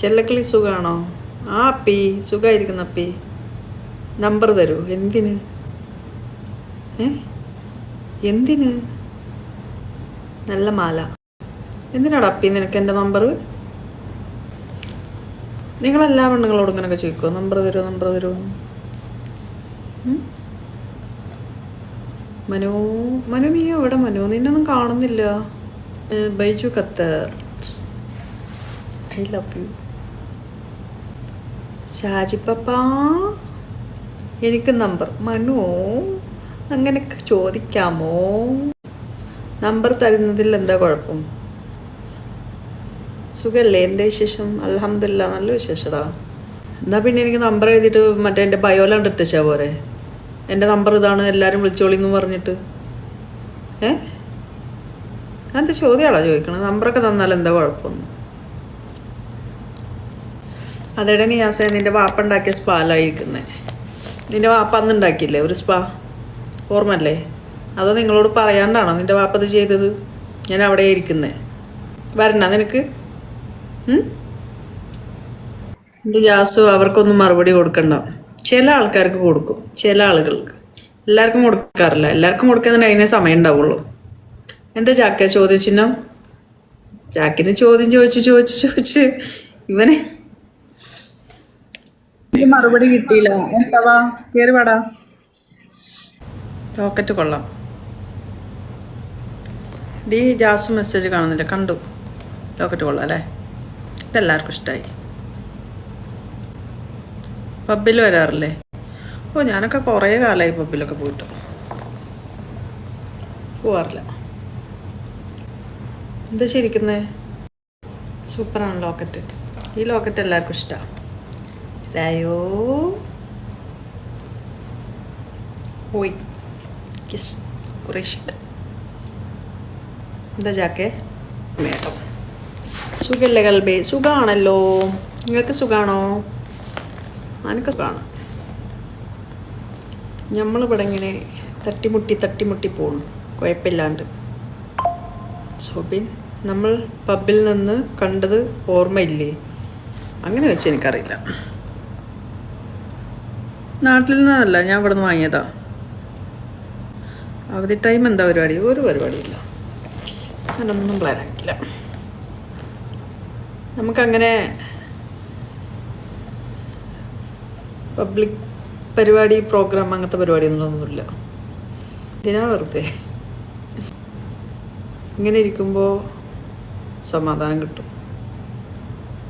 ചെല്ലക്കിളി സുഖമാണോ ആ അപ്പി സുഖമായിരിക്കുന്ന അപ്പി. നമ്പർ തരൂ എന്തിന്? ഏ? എന്തിന്? നല്ല മാല. എന്തിനാടാ അപ്പി നിനക്ക് എന്റെ നമ്പർ? നിങ്ങളെല്ലാ പെണ്ണുങ്ങളോടും ഇങ്ങനെയൊക്കെ ചോദിക്കുമോ നമ്പർ തരുമോ നമ്പർ തരുമോ മനു മനു നീ എവിടെ മനു? നിന്നൊന്നും കാണുന്നില്ല. Baiju Qatar. I love you. Shaji പപ്പ എനിക്ക് നമ്പർ മനു അങ്ങനെയൊക്കെ ചോദിക്കാമോ? നമ്പർ തരുന്നതിൽ എന്താ കുഴപ്പം? സുഖല്ലേ? എന്താ വിശേഷം? അലഹമില്ല നല്ല വിശേഷടാ. എന്നാ പിന്നെ എനിക്ക് നമ്പർ എഴുതിയിട്ട് മറ്റേ എന്റെ ബയോലാണ്ട് ഇട്ടിച്ചാ പോരെ? എന്റെ നമ്പർ ഇതാണ് എല്ലാവരും വിളിച്ചോളിന്ന് പറഞ്ഞിട്ട്. ഏ? അങ്ങനത്തെ ചോദ്യമാണോ ചോദിക്കണം നമ്പറൊക്കെ തന്നാൽ എന്താ കുഴപ്പമൊന്നും അതെടെ നിയാസ നിന്റെ വാപ്പ ഉണ്ടാക്കിയ സ്പാലായിരിക്കുന്നത് നിന്റെ വാപ്പ അന്ന് ഉണ്ടാക്കിയില്ലേ ഒരു സ്പാ? ഓർമ്മല്ലേ അതോ നിങ്ങളോട് പറയാണ്ടാണോ നിന്റെ വാപ്പ ഇത് ചെയ്തത്? ഞാൻ അവിടെ ഇരിക്കുന്നേ. വരണ നിനക്ക്? എന്റെ ജാസു അവർക്കൊന്നും മറുപടി കൊടുക്കണ്ട. ചില ആൾക്കാർക്ക് കൊടുക്കും. ചില ആളുകൾക്ക്. എല്ലാവർക്കും കൊടുക്കാറില്ല. എല്ലാവർക്കും കൊടുക്കുന്നതിന് അതിനെ സമയം ഉണ്ടാവുള്ളൂ. എന്താ ചാക്ക ചോദ്യചിഹ്നം? ചാക്കിന് ചോദ്യം ചോദിച്ച് ചോദിച്ച് ചോദിച്ച് ഇവനെ മറുപടി കിട്ടിയില്ല. എന്താവാ? കേറി പാടാ ലോക്കറ്റ് കൊള്ളാം. ഡി ജാസു മെസ്സേജ് കാണുന്നില്ല. കണ്ടു. ലോക്കറ്റ് കൊള്ളാം അല്ലേ? ഇതെല്ലാവർക്കും ഇഷ്ടമായി പബ്ബിൽ വരാറില്ലേ? ഓ ഞാനൊക്കെ കുറേ കാലമായി പബ്ബിലൊക്കെ പോയിട്ട്. പോവാറില്ല. എന്താ ശരിക്കുന്നേ? സൂപ്പറാണ് ലോക്കറ്റ് ഈ ലോക്കറ്റ് എല്ലാവർക്കും ഇഷ്ടമാണ് രായോ പോയി കിസ് കുറേശ്ശിട്ട് എന്താ ചാക്കേ മേഡം സുഖല്ലേ കൽബേ സുഖാണല്ലോ നിങ്ങൾക്ക് സുഖാണോ എനിക്ക് സുഖമാണ് നമ്മളിവിടെ ഇങ്ങനെ തട്ടിമുട്ടി തട്ടിമുട്ടി പോകണം കുഴപ്പമില്ലാണ്ട് സോബിൻ നമ്മൾ പബ്ബിൽ നിന്ന് കണ്ടത് ഓർമ്മയില്ലേ അങ്ങനെ വെച്ച് എനിക്കറിയില്ല നാട്ടിൽ നിന്നല്ല ഞാൻ ഇവിടെ നിന്ന് വാങ്ങിയതാ. അവധി ടൈം എന്താ പരിപാടി? ഒരു പരിപാടിയില്ല. ഞാനൊന്നും പ്ലാൻ ആക്കില്ല നമുക്കങ്ങനെ പബ്ലിക് പരിപാടി പ്രോഗ്രാം അങ്ങനത്തെ പരിപാടിയൊന്നുമൊന്നുമില്ല എന്തിനാ വെറുതെ? ഇങ്ങനെ ഇരിക്കുമ്പോൾ സമാധാനം കിട്ടും.